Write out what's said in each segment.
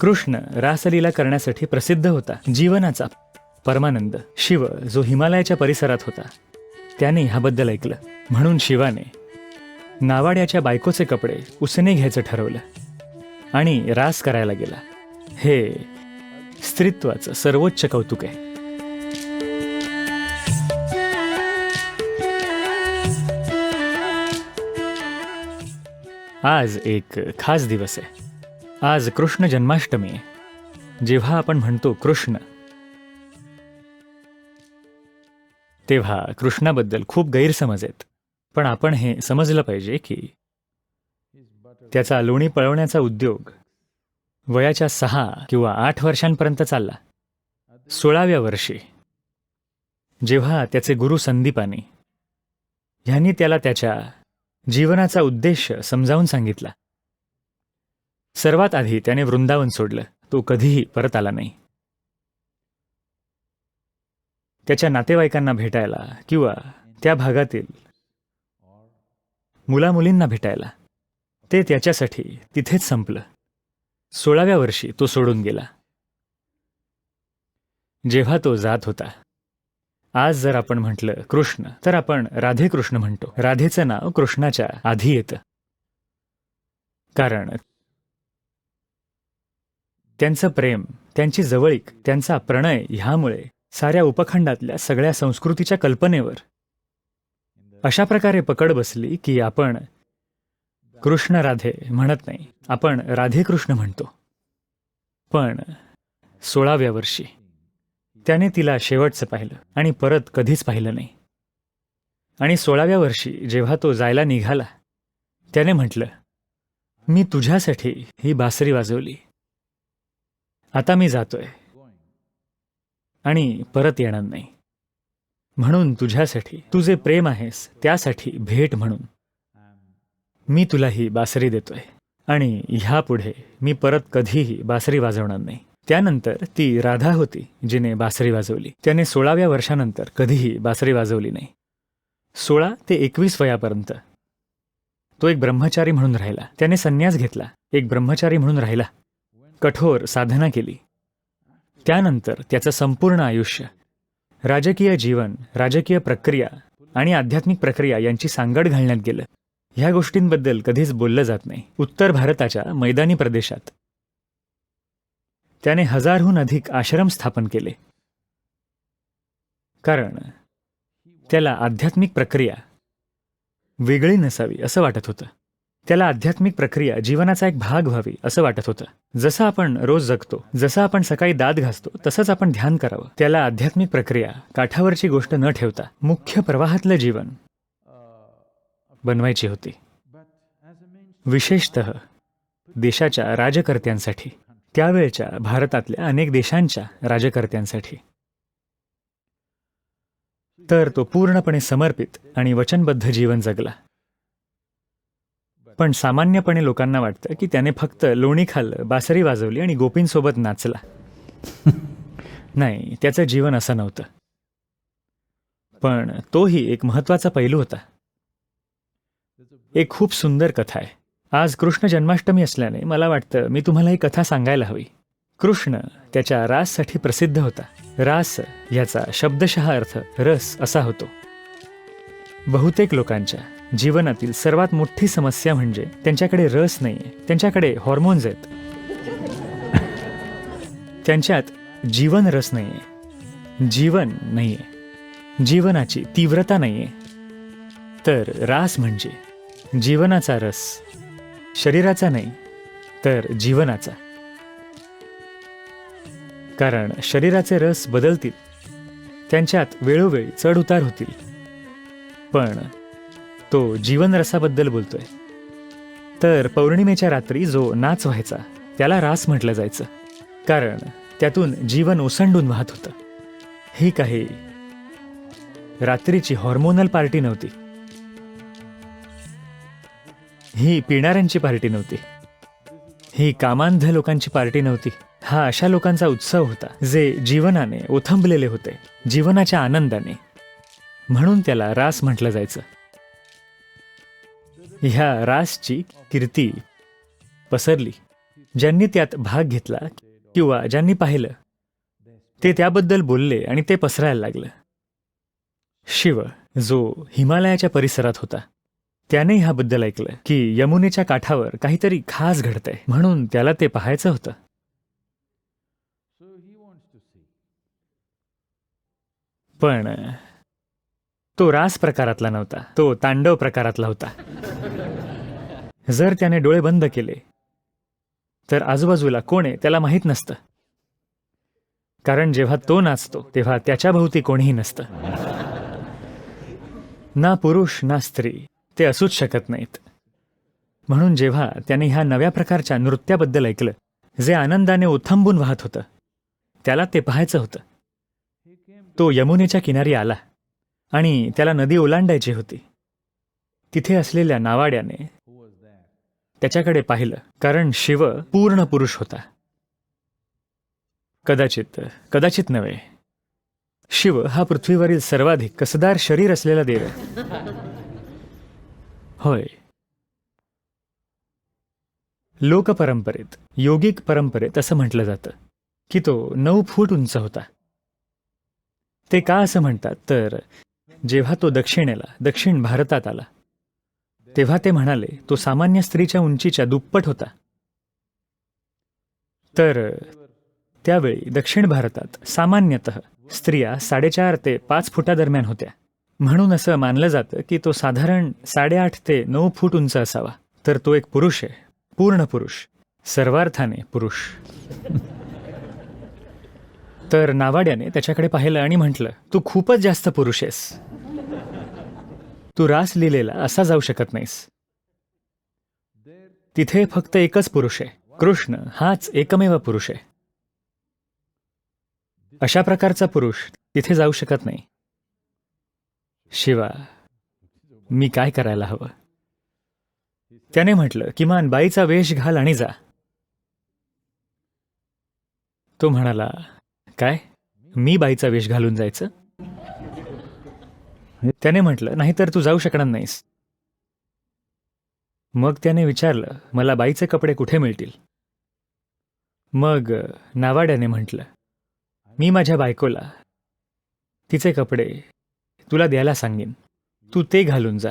कृष्ण रासलीला करण्यासाठी प्रसिद्ध होता जीवनाचा परमानंद. शिव जो हिमालयाच्या परिसरात होता त्याने ह्याबद्दल ऐकलं. म्हणून शिवाने नावाड्याच्या बायकोचे कपडे उसने घ्यायचं ठरवलं आणि रास करायला गेला. हे स्त्रीत्वाचं सर्वोच्च कौतुक आहे. आज एक खास दिवस आहे. आज कृष्ण जन्माष्टमी जेव्हा आपण म्हणतो कृष्ण तेव्हा कृष्णाबद्दल खूप गैरसमज आहेत. पण आपण हे समजलं पाहिजे की त्याचा लोणी पळवण्याचा उद्योग वयाच्या सहा किंवा आठ वर्षांपर्यंत चालला. सोळाव्या वर्षी जेव्हा त्याचे गुरु संदीपानी ह्यांनी त्याला त्याच्या जीवनाचा उद्देश समजावून सांगितला. सर्वात आधी त्याने वृंदावन सोडलं. तो कधीही परत आला नाही. त्याच्या नातेवाईकांना भेटायला किंवा त्या भागातील मुलामुलींना भेटायला. ते त्याच्यासाठी तिथेच संपलं. सोळाव्या वर्षी तो सोडून गेला. जेव्हा तो जात होता. आज जर आपण म्हटलं कृष्ण तर आपण राधे कृष्ण म्हणतो. राधेचं नाव कृष्णाच्या आधी येतं. कारण त्यांचं प्रेम त्यांची जवळीक त्यांचा प्रणय ह्यामुळे साऱ्या उपखंडातल्या सगळ्या संस्कृतीच्या कल्पनेवर. अशा प्रकारे पकड बसली की आपण कृष्ण राधे म्हणत नाही आपण राधे कृष्ण म्हणतो. पण सोळाव्या वर्षी त्याने तिला शेवटचं पाहिलं आणि परत कधीच पाहिलं नाही. आणि सोळाव्या वर्षी जेव्हा तो जायला निघाला त्याने म्हटलं मी तुझ्यासाठी ही बासरी वाजवली. आता मी जातोय. आणि परत येणार नाही. म्हणून तुझ्यासाठी तू जे प्रेम आहेस त्यासाठी भेट म्हणून. मी तुला ही बासरी देतोय. आणि ह्यापुढे मी परत कधीही बासरी वाजवणार नाही. त्यानंतर ती राधा होती जिने बासरी वाजवली. त्याने सोळाव्या वर्षानंतर कधीही बासरी वाजवली नाही. सोळा ते एकवीस वयापर्यंत. तो एक ब्रह्मचारी म्हणून राहिला. त्याने संन्यास घेतला. एक ब्रह्मचारी म्हणून राहिला. कठोर साधना केली. त्यानंतर त्याचं संपूर्ण आयुष्य राजकीय जीवन राजकीय प्रक्रिया आणि आध्यात्मिक प्रक्रिया यांची सांगड घालण्यात गेलं. ह्या गोष्टींबद्दल कधीच बोललं जात नाही. उत्तर भारताच्या मैदानी प्रदेशात. त्याने हजारहून अधिक आश्रम स्थापन केले. कारण त्याला आध्यात्मिक प्रक्रिया वेगळी नसावी असं वाटत होतं. त्याला आध्यात्मिक प्रक्रिया जीवनाचा एक भाग व्हावी असं वाटत होतं. जसं आपण रोज जगतो जसं आपण सकाळी दात घासतो तसंच आपण ध्यान करावं. त्याला आध्यात्मिक प्रक्रिया काठावरची गोष्ट न ठेवता मुख्य प्रवाहातलं जीवन बनवायची होती. विशेषत देशाच्या राजकर्त्यांसाठी. त्यावेळच्या भारतातल्या अनेक देशांच्या राजकर्त्यांसाठी. तर तो पूर्णपणे समर्पित आणि वचनबद्ध जीवन जगला. पण सामान्यपणे लोकांना वाटतं की त्याने फक्त लोणी खाल्लं बासरी वाजवली आणि गोपींसोबत नाचला. नाही त्याचं जीवन असं नव्हतं. पण तोही एक महत्त्वाचा पैलू होता. एक खूप सुंदर कथा आहे. आज कृष्ण जन्माष्टमी असल्याने मला वाटतं मी तुम्हाला ही कथा सांगायला हवी. कृष्ण त्याच्या राससाठी प्रसिद्ध होता. रास याचा शब्दशः अर्थ रस असा होतो. बहुतेक लोकांच्या जीवनातील सर्वात मोठी समस्या म्हणजे त्यांच्याकडे रस नाहीये. त्यांच्याकडे हॉर्मोन्स आहेत. त्यांच्यात जीवन रस नाहीये. जीवन नाहीये. जीवनाची तीव्रता नाहीये. तर रास म्हणजे जीवनाचा रस. शरीराचा नाही तर जीवनाचा. कारण शरीराचे रस बदलतील. त्यांच्यात वेळोवेळी चढ उतार होतील. पण तो जीवन रसाबद्दल बोलतोय. तर पौर्णिमेच्या रात्री जो नाच व्हायचा त्याला रास म्हटलं जायचं. कारण त्यातून जीवन ओसंडून वाहत होतं. ही काही रात्रीची हॉर्मोनल पार्टी नव्हती. ही पिणाऱ्यांची पार्टी नव्हती. ही कामांध लोकांची पार्टी नव्हती. हा अशा लोकांचा उत्सव होता जे जीवनाने ओथंबलेले होते जीवनाच्या आनंदाने. म्हणून त्याला रास म्हटलं जायचं. ह्या रासची कीर्ती पसरली. ज्यांनी त्यात भाग घेतला किंवा ज्यांनी पाहिलं ते त्याबद्दल बोलले आणि ते पसरायला लागलं. शिव जो हिमालयाच्या परिसरात होता त्याने ह्याबद्दल ऐकलं की यमुनेच्या काठावर काहीतरी खास घडतंय म्हणून त्याला ते पाहायचं होतं. पण तो रास प्रकारातला नव्हता. तो तांडव प्रकारातला होता. जर त्याने डोळे बंद केले तर आजूबाजूला कोण आहे त्याला माहीत नसतं. कारण जेव्हा तो नाचतो तेव्हा त्याच्या भोवती कोणीही नसतं. ना पुरुष ना स्त्री ते असूच शकत नाहीत. म्हणून जेव्हा त्याने ह्या नव्या प्रकारच्या नृत्याबद्दल ऐकलं जे आनंदाने उथंबून वाहत होतं त्याला ते पाहायचं होतं. तो यमुनेच्या किनारी आला. आणि त्याला नदी ओलांडायची होती. तिथे असलेल्या नावाड्याने त्याच्याकडे पाहिलं कारण शिव पूर्ण पुरुष होता. कदाचित कदाचित नव्हे. शिव हा पृथ्वीवरील सर्वाधिक कसदार शरीर असलेला देव आहे. होय. लोकपरंपरेत योगिक परंपरेत असं म्हटलं जातं की तो नऊ फूट उंच होता. ते का असं म्हणतात? तर जेव्हा तो दक्षिणेला दक्षिण भारतात आला तेव्हा ते म्हणाले तो सामान्य स्त्रीच्या उंचीच्या दुप्पट होता. तर त्यावेळी दक्षिण भारतात सामान्यतः स्त्रिया साडेचार ते पाच फुटादरम्यान होत्या. म्हणून असं मानलं जातं की तो साधारण साडेआठ ते नऊ फूट उंच असावा. तर तो एक पुरुष आहे पूर्ण पुरुष सर्वार्थाने पुरुष. तर नावाड्याने त्याच्याकडे पाहिलं आणि म्हटलं तू खूपच जास्त पुरुष आहेस. तू रास लिहिलेला असा जाऊ शकत नाहीस. तिथे फक्त एकच पुरुष आहे. कृष्ण हाच एकमेव पुरुष आहे. अशा प्रकारचा पुरुष तिथे जाऊ शकत नाही. शिवा मी काय करायला हवं? त्याने म्हटलं किमान बाईचा वेश घाल आणि जा. तो म्हणाला काय? मी बाईचा वेश घालून जायचं? त्याने म्हटलं नाहीतर तू जाऊ शकणार नाहीस. मग त्याने विचारलं मला बाईचे कपडे कुठे मिळतील? मग नावाड्याने म्हटलं मी माझ्या बायकोला तिचे कपडे तुला द्यायला सांगेन. तू ते घालून जा.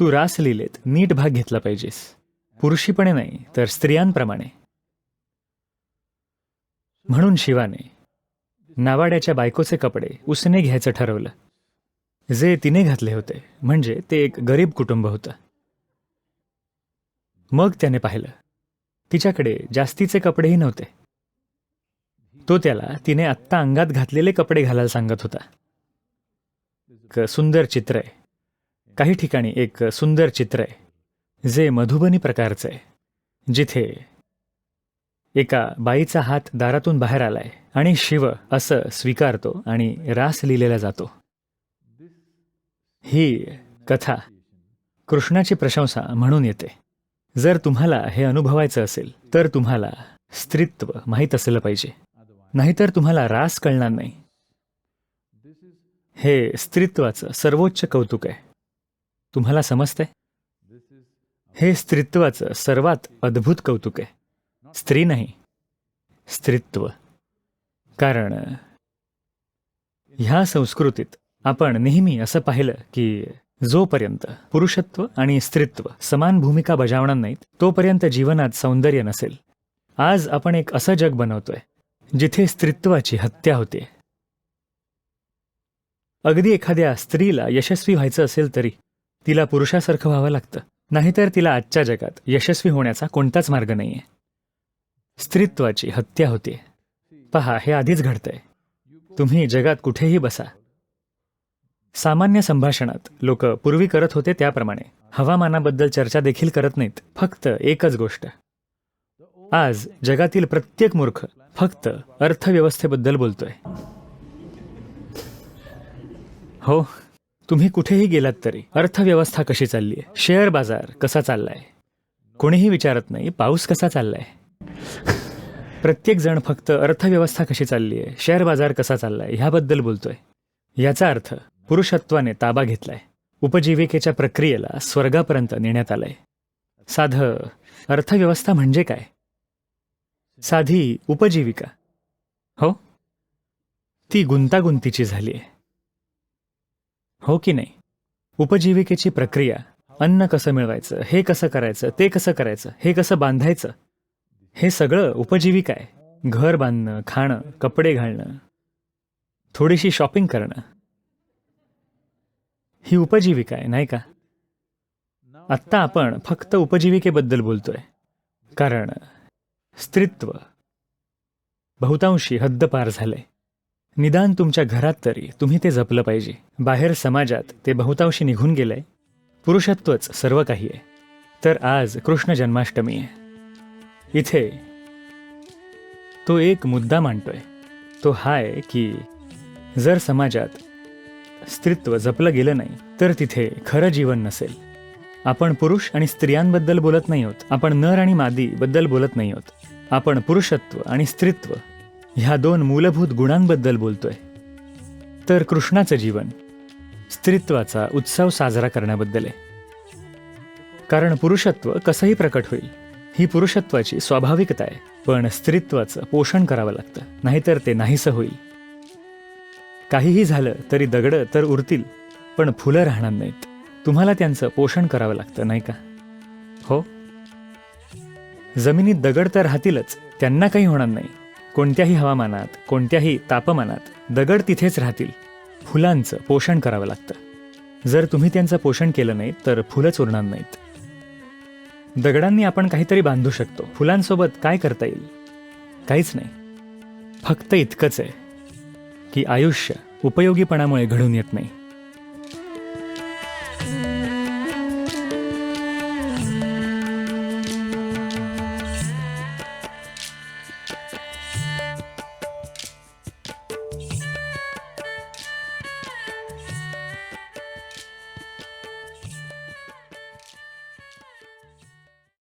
तू रास लिहिलेत नीट भाग घेतला पाहिजेस. पुरुषीपणे नाही तर स्त्रियांप्रमाणे. म्हणून शिवाने नावाड्याच्या बायकोचे कपडे उसने घ्यायचं ठरवलं. जे तिने घातले होते म्हणजे ते एक गरीब कुटुंब होतं. मग त्याने पाहिलं तिच्याकडे जास्तीचे कपडेही नव्हते. तो त्याला तिने आत्ता अंगात घातलेले कपडे घालायला सांगत होता. एक सुंदर चित्र आहे. काही ठिकाणी एक सुंदर चित्र आहे जे मधुबनी प्रकारचं आहे जिथे एका बाईचा हात दारातून बाहेर आलाय आणि शिव असं स्वीकारतो आणि रास लिहिलेला जातो. ही कथा कृष्णाची प्रशंसा म्हणून येते. जर तुम्हाला हे अनुभवायचं असेल तर तुम्हाला स्त्रीत्व माहीत असलं पाहिजे. नाहीतर तुम्हाला रास कळणार नाही. हे स्त्रीत्वाचं सर्वोच्च कौतुक आहे. तुम्हाला समजतंय? हे स्त्रीत्वाचं सर्वात अद्भुत कौतुक आहे. स्त्री नाही स्त्रीत्व. कारण ह्या संस्कृतीत आपण नेहमी असं पाहिलं की जोपर्यंत पुरुषत्व आणि स्त्रीत्व समान भूमिका बजावणार नाहीत तोपर्यंत जीवनात सौंदर्य नसेल. आज आपण एक असं जग बनवतोय जिथे स्त्रीत्वाची हत्या होते. अगदी एखाद्या स्त्रीला यशस्वी व्हायचं असेल तरी तिला पुरुषासारखं व्हावं लागतं नाहीतर तिला आजच्या जगात यशस्वी होण्याचा कोणताच मार्ग नाहीये. स्त्रीत्वाची हत्या होते. पहा हे आधीच घडतंय. तुम्ही जगात कुठेही बसा सामान्य संभाषणात लोक पूर्वी करत होते त्याप्रमाणे. हवामानाबद्दल चर्चा देखील करत नाहीत फक्त एकच गोष्ट. आज जगातील प्रत्येक मूर्ख फक्त अर्थव्यवस्थेबद्दल बोलतोय. हो तुम्ही कुठेही गेलात तरी अर्थव्यवस्था कशी चालली आहे शेअर बाजार कसा चाललाय? कोणीही विचारत नाही पाऊस कसा चाललाय? प्रत्येक जण फक्त अर्थव्यवस्था कशी चालली आहे शेअर बाजार कसा चाललाय ह्याबद्दल बोलतोय. याचा अर्थ पुरुषत्वाने ताबा घेतलाय. उपजीविकेच्या प्रक्रियेला स्वर्गापर्यंत नेण्यात आलंय. साधं अर्थव्यवस्था म्हणजे काय? साधी उपजीविका. हो? ती गुंतागुंतीची झाली आहे हो की नाही? उपजीविकेची प्रक्रिया अन्न कसं मिळवायचं हे कसं करायचं ते कसं करायचं हे कसं बांधायचं? हे सगळं उपजीविका आहे. घर बांधणं खाणं कपडे घालणं थोडीशी शॉपिंग करणं. ही उपजीविका आहे नाही का? आत्ता आपण फक्त उपजीविकेबद्दल बोलतोय. कारण स्त्रीत्व बहुतांशी हद्दपार झालंय. निदान तुमच्या घरात तरी तुम्ही ते जपलं पाहिजे. बाहेर समाजात ते बहुतांशी निघून गेलंय. पुरुषत्वच सर्व काही आहे. तर आज कृष्ण जन्माष्टमी आहे. इथे तो एक मुद्दा मांडतोय. तो हाय की जर समाजात स्त्रीत्व जपलं गेलं नाही तर तिथे खरं जीवन नसेल. आपण पुरुष आणि स्त्रियांबद्दल बोलत नाही आहोत आपण नर आणि मादी बद्दल बोलत नाही आहोत आपण पुरुषत्व आणि स्त्रीत्व ह्या दोन मूलभूत गुणांबद्दल बोलतोय. तर कृष्णाचं जीवन स्त्रीत्वाचा उत्सव साजरा करण्याबद्दल आहे. कारण पुरुषत्व कसंही प्रकट होईल ही पुरुषत्वाची स्वाभाविकता आहे. पण स्त्रीत्वाचं पोषण करावं लागतं नाहीतर ते नाहीसं होईल. काहीही झालं तरी दगडं तर उरतील पण फुलं राहणार नाहीत. तुम्हाला त्यांचं पोषण करावं लागतं नाही का? हो? जमिनीत दगड तर राहतीलच त्यांना काही होणार नाही. कोणत्याही हवामानात कोणत्याही तापमानात दगड तिथेच राहतील. फुलांचं पोषण करावं लागतं. जर तुम्ही त्यांचं पोषण केलं नाही तर फुलंच उरणार नाहीत. दगडांनी आपण काहीतरी बांधू शकतो. फुलांसोबत काय करता येईल? काहीच नाही. फक्त इतकंच आहे. की आयुष्य उपयोगीपणामुळे घडून येत नाही.